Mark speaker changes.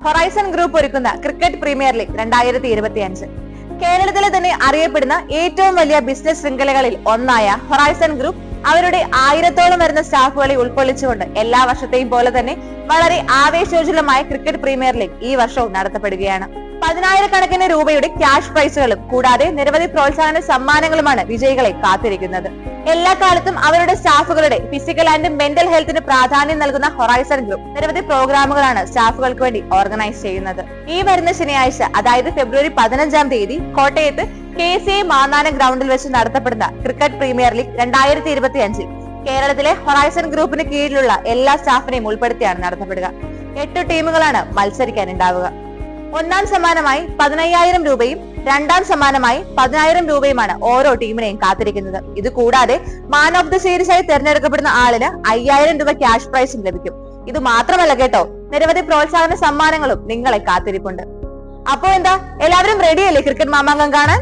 Speaker 1: Horizon group ഒരുക്കുന്ന cricket premier league രണ്ടായിരത്തി ഇരുപത്തി അഞ്ച് കേരളത്തിലെ തന്നെ അറിയപ്പെടുന്ന ഏറ്റവും വലിയ ബിസിനസ് ശൃംഖലകളിൽ ഒന്നായ ഹൊറൈസൺ ഗ്രൂപ്പ് അവരുടെ ആയിരത്തോളം വരുന്ന സ്റ്റാഫുകളെ ഉൾക്കൊള്ളിച്ചുകൊണ്ട് എല്ലാ വർഷത്തെയും പോലെ തന്നെ വളരെ ആവേശോജ്വലമായ ക്രിക്കറ്റ് പ്രീമിയർ ലീഗ് ഈ വർഷവും നടത്തപ്പെടുകയാണ്. പതിനായിരക്കണക്കിന് രൂപയുടെ ക്യാഷ് പ്രൈസുകളും കൂടാതെ നിരവധി പ്രോത്സാഹന സമ്മാനങ്ങളുമാണ് വിജയികളെ കാത്തിരിക്കുന്നത്. എല്ലാ കാലത്തും അവരുടെ സ്റ്റാഫുകളുടെ ഫിസിക്കൽ ആൻഡ് മെന്റൽ ഹെൽത്തിന് പ്രാധാന്യം നൽകുന്ന ഹൊറൈസൺ ഗ്രൂപ്പ് നിരവധി പ്രോഗ്രാമുകളാണ് സ്റ്റാഫുകൾക്ക് വേണ്ടി ഓർഗനൈസ് ചെയ്യുന്നത്. ഈ വരുന്ന ശനിയാഴ്ച അതായത് ഫെബ്രുവരി പതിനഞ്ചാം തീയതി കോട്ടയത്ത് കെ സി ഐ മാന്നാനം ഗ്രൗണ്ടിൽ വെച്ച് നടത്തപ്പെടുന്ന ക്രിക്കറ്റ് പ്രീമിയർ ലീഗ് രണ്ടായിരത്തി ഇരുപത്തി അഞ്ചിൽ കേരളത്തിലെ ഹൊറൈസൺ ഗ്രൂപ്പിന് കീഴിലുള്ള എല്ലാ സ്റ്റാഫിനെയും ഉൾപ്പെടുത്തിയാണ് നടത്തപ്പെടുക. എട്ട് ടീമുകളാണ് മത്സരിക്കാനുണ്ടാവുക. ഒന്നാം സമ്മാനമായി പതിനയ്യായിരം രൂപയും രണ്ടാം സമ്മാനമായി പതിനായിരം രൂപയുമാണ് ഓരോ ടീമിനെയും കാത്തിരിക്കുന്നത്. ഇത് കൂടാതെ മാൻ ഓഫ് ദ സീരീസ് ആയി തിരഞ്ഞെടുക്കപ്പെടുന്ന ആളിന് അയ്യായിരം രൂപ ക്യാഷ് പ്രൈസും ലഭിക്കും. ഇത് മാത്രമല്ല കേട്ടോ നിരവധി പ്രോത്സാഹന സമ്മാനങ്ങളും നിങ്ങളെ കാത്തിരിപ്പുണ്ട്. അപ്പോ എന്താ എല്ലാവരും റെഡിയല്ലേ ക്രിക്കറ്റ് മാമാങ്കം കാണാൻ?